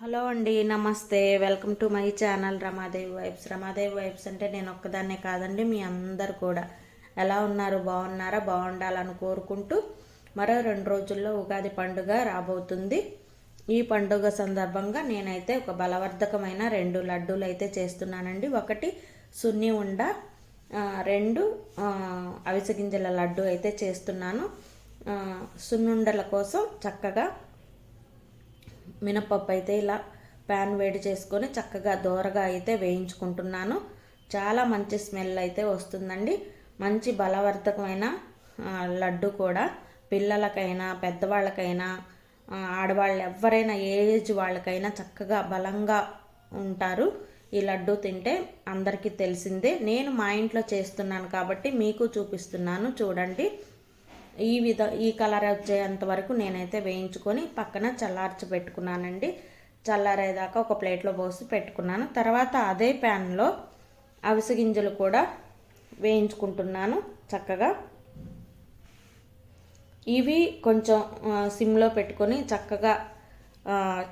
Hello అండి నమస్తే. Welcome to my channel Ramadevi vibes. Ramadevi vibes అంటే నేను ఒక్కదాన్నే కాదండి మీ అందరు కూడా. ఎలా ఉన్నారు? బాగున్నారా? బాగుండాలని కోరుకుంటూ మరో రెండు రోజుల్లో ఉగాది పండుగ రాబోతుంది. ఈ పండుగ సందర్భంగా నేనైతే ఒక బలవర్ధకమైన రెండు లడ్డూలు అయితే చేస్తున్నానండి. ఒకటి సున్ని ఉండ రెండు అవిసగింజల అవిసె గింజల లడ్డు అయితే చేస్తున్నాను. సున్నుండల కోసం చక్కగా మినపప్పు అయితే ఇలా ప్యాన్ వేడి చేసుకొని చక్కగా దోరగా అయితే వేయించుకుంటున్నాను. చాలా మంచి స్మెల్ అయితే వస్తుందండి. మంచి బలవర్ధకమైన లడ్డు కూడా. పిల్లలకైనా పెద్దవాళ్ళకైనా ఆడవాళ్ళు ఎవరైనా ఏ ఏజ్ వాళ్ళకైనా చక్కగా బలంగా ఉంటారు. ఈ లడ్డు తింటే అందరికీ తెలిసిందే. నేను మా ఇంట్లో చేస్తున్నాను కాబట్టి మీకు చూపిస్తున్నాను. చూడండి. ఈ విధ ఈ కలర్ వచ్చేంత వరకు నేనైతే వేయించుకొని పక్కన చల్లార్చి పెట్టుకున్నానండి. చల్లారేదాకా ఒక ప్లేట్లో పోసి పెట్టుకున్నాను. తర్వాత అదే ప్యాన్లో అవిసె గింజలు కూడా వేయించుకుంటున్నాను చక్కగా. ఇవి కొంచెం సిమ్లో పెట్టుకొని చక్కగా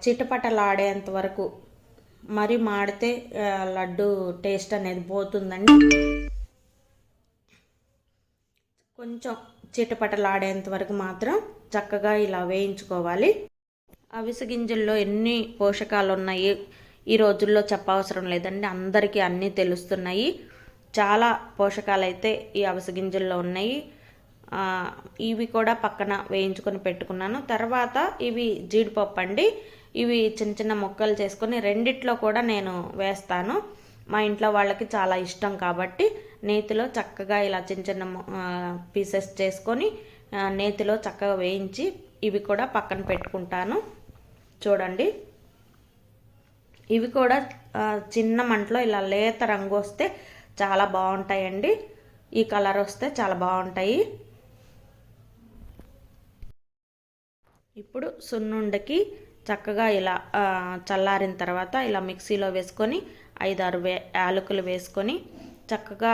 చిటపటలాడేంత వరకు మరి మాడితే లడ్డు టేస్ట్ అనేది పోతుందండి. కొంచెం చిటపటలాడేంత వరకు మాత్రం చక్కగా ఇలా వేయించుకోవాలి. అవిసె గింజల్లో ఎన్ని పోషకాలు ఉన్నాయి ఈ రోజుల్లో చెప్పవసరం లేదండి. అందరికీ అన్నీ తెలుస్తున్నాయి. చాలా పోషకాలు అయితే ఈ అవిసె గింజల్లో ఉన్నాయి. ఇవి కూడా పక్కన వేయించుకొని పెట్టుకున్నాను. తర్వాత ఇవి జీడిపప్పు అండి. ఇవి చిన్న చిన్న ముక్కలు చేసుకొని రెండిట్లో కూడా నేను వేస్తాను. మా ఇంట్లో వాళ్ళకి చాలా ఇష్టం కాబట్టి నేతిలో చక్కగా ఇలా చిన్న చిన్న పీసెస్ చేసుకొని నేతిలో చక్కగా వేయించి ఇవి కూడా పక్కన పెట్టుకుంటాను. చూడండి. ఇవి కూడా చిన్న మంటలో ఇలా లేత రంగు వస్తే చాలా బాగుంటాయండి. ఈ కలర్ వస్తే చాలా బాగుంటాయి. ఇప్పుడు సున్నుండకి చక్కగా ఇలా చల్లారిన తర్వాత ఇలా మిక్సీలో వేసుకొని ఐదారు వే యాలకులు వేసుకొని చక్కగా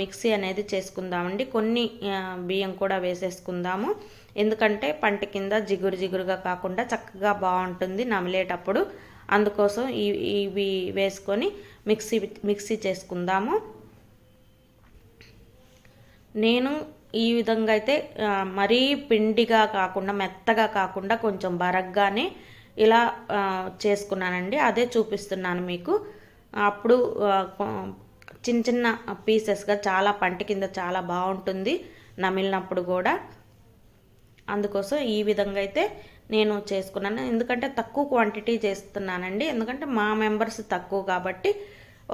మిక్సీ అనేది చేసుకుందామండి. కొన్ని బియ్యం కూడా వేసేసుకుందాము. ఎందుకంటే పంట కింద జిగురు జిగురుగా కాకుండా చక్కగా బాగుంటుంది నమిలేటప్పుడు. అందుకోసం ఇవి ఇవి వేసుకొని మిక్సీ మిక్సీ చేసుకుందాము. నేను ఈ విధంగా అయితే మరీ పిండిగా కాకుండా మెత్తగా కాకుండా కొంచెం బరగ్గానే ఇలా చేసుకున్నానండి. అదే చూపిస్తున్నాను మీకు. అప్పుడు చిన్న చిన్న పీసెస్గా చాలా పంట కింద చాలా బాగుంటుంది నమిలినప్పుడు కూడా. అందుకోసం ఈ విధంగా అయితే నేను చేసుకున్నాను. ఎందుకంటే తక్కువ క్వాంటిటీ చేస్తున్నానండి. ఎందుకంటే మా మెంబర్స్ తక్కువ కాబట్టి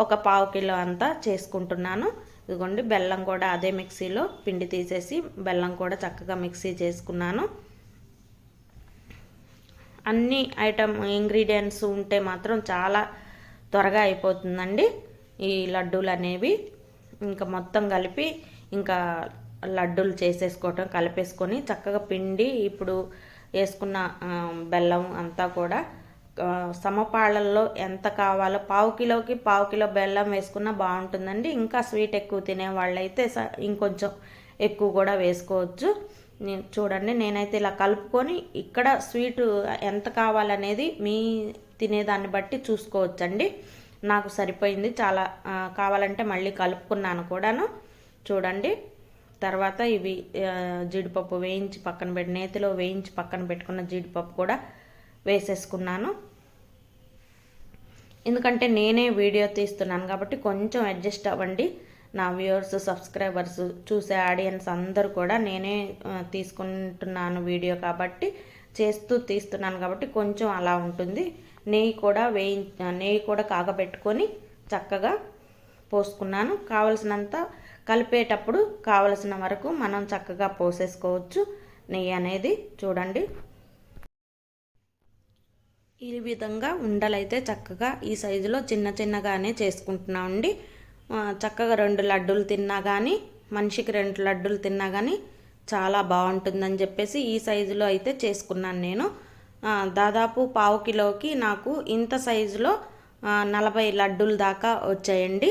ఒక పావు కిలో అంతా చేసుకుంటున్నాను. ఇదిగోండి బెల్లం కూడా అదే మిక్సీలో పిండి తీసేసి బెల్లం కూడా చక్కగా మిక్సీ చేసుకున్నాను. అన్ని ఐటమ్ ఇంగ్రీడియంట్స్ ఉంటే మాత్రం చాలా త్వరగా అయిపోతుందండి. ఈ లడ్డూలు అనేవి ఇంకా మొత్తం కలిపి ఇంకా లడ్డూలు చేసేసుకోవటం కలిపేసుకొని చక్కగా పిండి ఇప్పుడు వేసుకున్న బెల్లం అంతా కూడా సమపాళ్ళల్లో ఎంత కావాలో పావు కిలోకి పావు కిలో బెల్లం వేసుకున్నా బాగుంటుందండి. ఇంకా స్వీట్ ఎక్కువ తినే వాళ్ళైతే స- ఇంకొంచెం ఎక్కువ కూడా వేసుకోవచ్చు. నేను చూడండి నేనైతే ఇలా కలుపుకొని ఇక్కడ స్వీటు ఎంత కావాలనేది మీ తినేదాన్ని బట్టి చూసుకోవచ్చండి. నాకు సరిపోయింది. చాలా కావాలంటే మళ్ళీ కలుపుకున్నాను కూడాను. చూడండి. తర్వాత ఇవి జీడిపప్పు వేయించి పక్కన పెట్టి నేతిలో వేయించి పక్కన పెట్టుకున్న జీడిపప్పు కూడా వేసేసుకున్నాను. ఎందుకంటే నేనే వీడియో తీస్తున్నాను కాబట్టి కొంచెం అడ్జస్ట్ అవ్వండి. నా వ్యూవర్స్ సబ్స్క్రైబర్స్ చూసే ఆడియన్స్ అందరూ కూడా నేనే తీసుకుంటున్నాను వీడియో కాబట్టి చేస్తూ తీస్తున్నాను కాబట్టి కొంచెం అలా ఉంటుంది. నెయ్యి కూడా వేయి నెయ్యి కూడా కాగబెట్టుకొని చక్కగా పోసుకున్నాను. కావలసినంత కలిపేటప్పుడు కావలసిన వరకు మనం చక్కగా పోసేసుకోవచ్చు. నెయ్యి అనేది చూడండి. ఈ విధంగా ఉండలైతే చక్కగా ఈ సైజులో చిన్న చిన్నగానే చేసుకుంటున్నామండి చక్కగా రెండు లడ్డూలు తిన్నా కానీ మనిషికి రెండు లడ్డూలు తిన్నా కానీ చాలా బాగుంటుందని చెప్పేసి ఈ సైజులో అయితే చేసుకున్నాను నేను. దాదాపు పావు కిలోకి నాకు ఇంత సైజులో నలభై లడ్డూల దాకా వచ్చాయండి.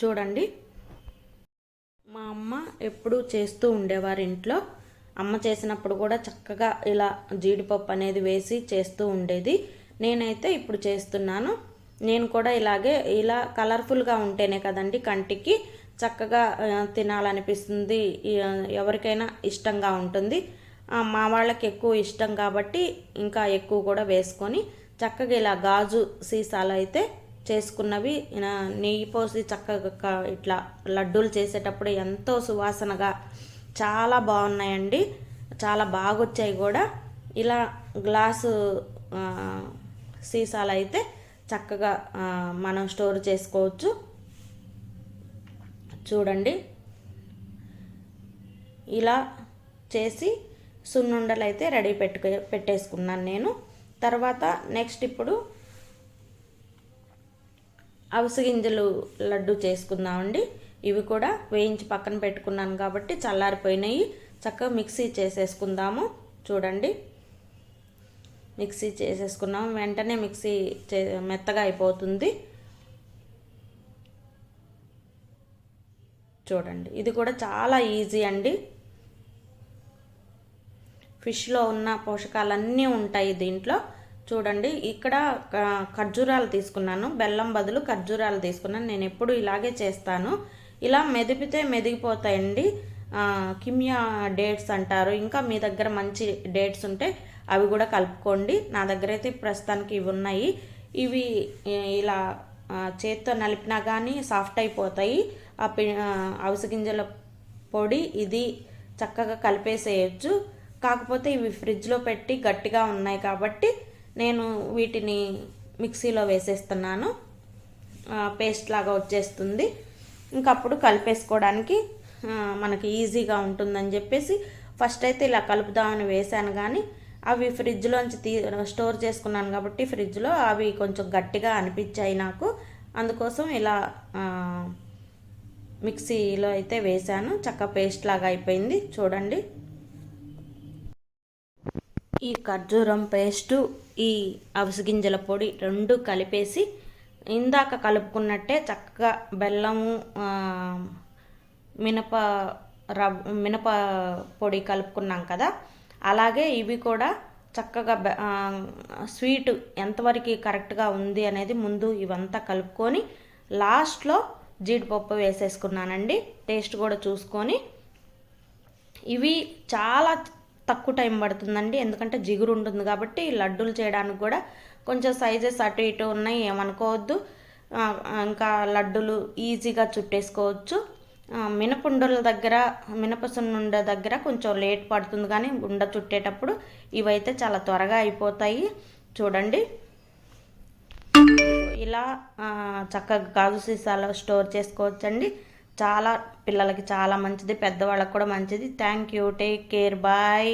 చూడండి. మా అమ్మ ఎప్పుడూ చేస్తూ ఉండేవారు ఇంట్లో. అమ్మ చేసినప్పుడు కూడా చక్కగా ఇలా జీడిపప్పు అనేది వేసి చేస్తూ ఉండేది. నేనైతే ఇప్పుడు చేస్తున్నాను. నేను కూడా ఇలాగే ఇలా కలర్ఫుల్గా ఉంటేనే కదండి కంటికి చక్కగా తినాలనిపిస్తుంది. ఎవరికైనా ఇష్టంగా ఉంటుంది. మా వాళ్ళకి ఎక్కువ ఇష్టం కాబట్టి ఇంకా ఎక్కువ కూడా వేసుకొని చక్కగా ఇలా గాజు సీసాలు అయితే చేసుకున్నవి. నెయ్యి పోసి చక్కగా ఇట్లా లడ్డూలు చేసేటప్పుడు ఎంతో సువాసనగా చాలా బాగున్నాయండి. చాలా బాగొచ్చాయి కూడా. ఇలా గ్లాసు సీసాలు అయితే చక్కగా మనం స్టోర్ చేసుకోవచ్చు. చూడండి. ఇలా చేసి సున్నుండలు అయితే రెడీ పెట్టుకు పెట్టేసుకున్నాను నేను. తర్వాత నెక్స్ట్ ఇప్పుడు అవిసె గింజలు లడ్డు చేసుకుందామండి. ఇవి కూడా వేయించి పక్కన పెట్టుకున్నాను కాబట్టి చల్లారిపోయినాయి. చక్కగా మిక్సీ చేసేసుకుందాము. చూడండి. మిక్సీ చేసేసుకున్నాం వెంటనే మిక్సీ చే మెత్తగా అయిపోతుంది. చూడండి. ఇది కూడా చాలా ఈజీ అండి. ఫిష్లో ఉన్న పోషకాలన్నీ ఉంటాయి దీంట్లో. చూడండి ఇక్కడ ఖర్జూరాలు తీసుకున్నాను. బెల్లం బదులు ఖర్జూరాలు తీసుకున్నాను. నేను ఎప్పుడు ఇలాగే చేస్తాను. ఇలా మెదిపితే మెదిగిపోతాయండి. కిమియా డేట్స్ అంటారు. ఇంకా మీ దగ్గర మంచి డేట్స్ ఉంటే అవి కూడా కలుపుకోండి. నా దగ్గర అయితే ప్రస్తుతానికి ఇవి ఉన్నాయి. ఇవి ఇలా చేత్తో నలిపినా కానీ సాఫ్ట్ అయిపోతాయి. ఆ పి ఆ, అవిసె గింజల పొడి ఇది చక్కగా కలిపేసేయచ్చు. కాకపోతే ఇవి ఫ్రిడ్జ్లో పెట్టి గట్టిగా ఉన్నాయి కాబట్టి నేను వీటిని మిక్సీలో వేసేస్తున్నాను. పేస్ట్ లాగా వచ్చేస్తుంది. ఇంకప్పుడు కలిపేసుకోవడానికి మనకి ఈజీగా ఉంటుందని చెప్పేసి ఫస్ట్ అయితే ఇలా కలుపుదామని వేశాను కానీ అవి ఫ్రిడ్జ్లోంచి తీ స్టోర్ చేసుకున్నాను కాబట్టి ఫ్రిడ్జ్లో అవి కొంచెం గట్టిగా అనిపించాయి నాకు. అందుకోసం ఇలా మిక్సీలో అయితే వేశాను. చక్క పేస్ట్ లాగా అయిపోయింది. చూడండి. ఈ ఖర్జూరం పేస్టు ఈ అవసగింజల పొడి రెండు కలిపేసి ఇందాక కలుపుకున్నట్టే చక్కగా బెల్లము మినప రవ్ మినప పొడి కలుపుకున్నాం కదా. అలాగే ఇవి కూడా చక్కగా స్వీట్ ఎంతవరకు కరెక్ట్గా ఉంది అనేది ముందు ఇవంతా కలుపుకొని లాస్ట్లో జీడిపప్పు వేసేసుకున్నానండి. టేస్ట్ కూడా చూసుకొని. ఇవి చాలా తక్కువ టైం పడుతుందండి. ఎందుకంటే జిగురు ఉంటుంది కాబట్టి లడ్డూలు చేయడానికి కూడా కొంచెం సైజెస్ అటు ఇటు ఉన్నాయి ఏమనుకోవద్దు. ఇంకా లడ్డూలు ఈజీగా చుట్టేసుకోవచ్చు. మినపుండల దగ్గర మినపసున్నుండ దగ్గర కొంచెం లేట్ పడుతుంది కానీ ఉండ చుట్టేటప్పుడు ఇవైతే చాలా త్వరగా అయిపోతాయి. చూడండి. ఇలా చక్కగా గాజు సీసాలో స్టోర్ చేసుకోవచ్చండి. చాలా పిల్లలకి చాలా మంచిది పెద్దవాళ్ళకి కూడా మంచిది. Thank you take care bye